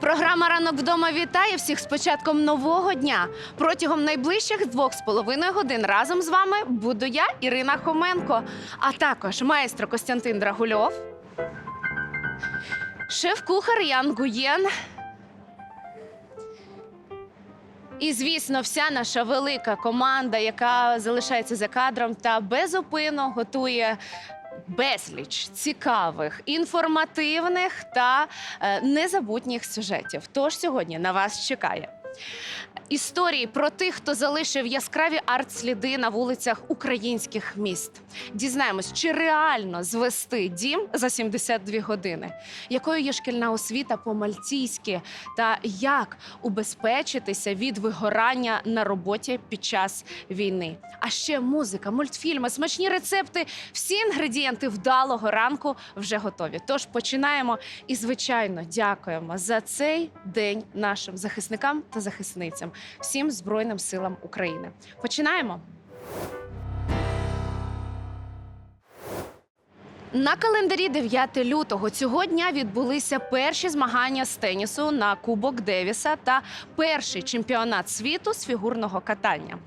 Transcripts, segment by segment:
Програма Ранок вдома вітає всіх з початком нового дня. Протягом найближчих двох з половиною годин разом з вами буду я, Ірина Хоменко, а також майстро Костянтин Драгульов, шеф-кухар Ян Гуєн. І, звісно, вся наша велика команда, яка залишається за кадром та безупинно готує безліч цікавих, інформативних та е, незабутніх сюжетів. Тож сьогодні на вас чекає. Історії про тих, хто залишив яскраві арт-сліди на вулицях українських міст. Дізнаємось, чи реально звести дім за 72 години, якою є шкільна освіта по-мальтійськи, та як убезпечитися від вигорання на роботі під час війни. А ще музика, мультфільми, смачні рецепти. Всі інгредієнти вдалого ранку вже готові. Тож починаємо і, звичайно, дякуємо за цей день нашим захисникам та захисницям, всім Збройним силам України. Починаємо. На календарі 9 лютого цього дня відбулися перші змагання з тенісу на Кубок Девіса та перший чемпіонат світу з фігурного катання.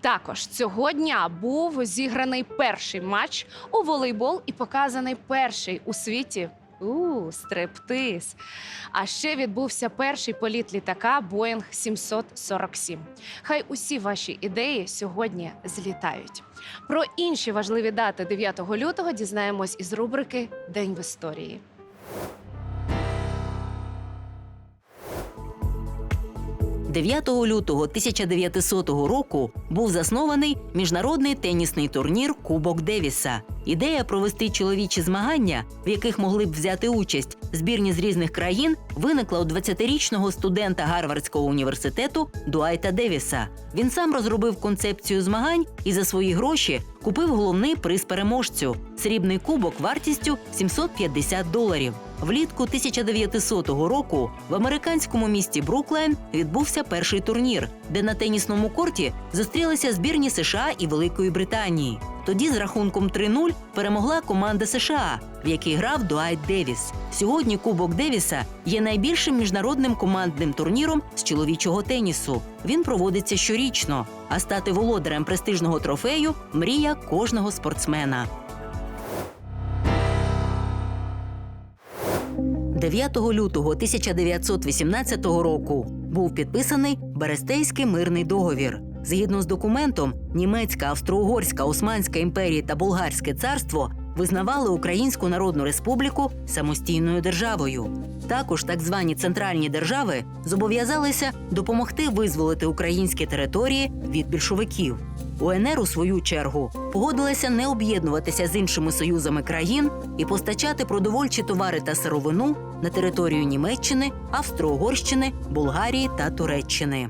Також цього дня був зіграний перший матч у волейбол і показаний перший у світі. У стриптиз. А ще відбувся перший політ літака Боїнг 747. Хай усі ваші ідеї сьогодні злітають. Про інші важливі дати 9 лютого дізнаємось із рубрики День в історії. – 9 лютого 1900 року був заснований міжнародний тенісний турнір Кубок Девіса. Ідея провести чоловічі змагання, в яких могли б взяти участь збірні з різних країн, виникла у 20-річного студента Гарвардського університету Дуайта Девіса. Він сам розробив концепцію змагань і за свої гроші купив головний приз переможцю срібний кубок вартістю 750 доларів. Влітку 1900 року в американському місті Бруклайн відбувся перший турнір, де на тенісному корті зустрілися збірні США і Великої Британії. Тоді з рахунком 3-0 перемогла команда США, в якій грав Дуайт Девіс. Сьогодні Кубок Девіса є найбільшим міжнародним командним турніром з чоловічого тенісу. Він проводиться щорічно, а стати володарем престижного трофею мрія кожного спортсмена. 9 лютого 1918 року був підписаний Берестейський мирний договір. Згідно з документом, німецька, австро-угорська, Османська імперія та Болгарське царство визнавали Українську Народну Республіку самостійною державою. Також так звані центральні держави зобов'язалися допомогти визволити українські території від більшовиків. УНР, у свою чергу, погодилася не об'єднуватися з іншими союзами країн і постачати продовольчі товари та сировину на територію Німеччини, Австро-Угорщини, Болгарії та Туреччини.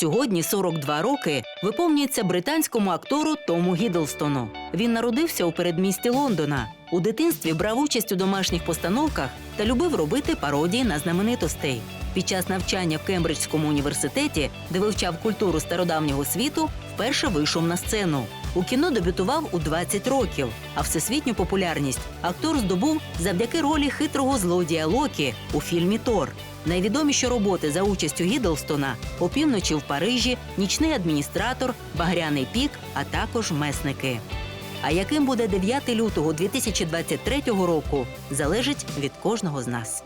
Сьогодні 42 роки виповнюється британському актору Тому Гіддлстону. Він народився у передмісті Лондона. У дитинстві брав участь у домашніх постановках та любив робити пародії на знаменитостей. Під час навчання в Кембриджському університеті, де вивчав культуру стародавнього світу, вперше вийшов на сцену. У кіно дебютував у 20 років, а всесвітню популярність актор здобув завдяки ролі хитрого злодія Локі у фільмі Тор. Найвідоміші роботи за участю Гіддлстона опівночі в Парижі, нічний адміністратор, багряний пік, а також месники. А яким буде 9 лютого 2023 року, залежить від кожного з нас.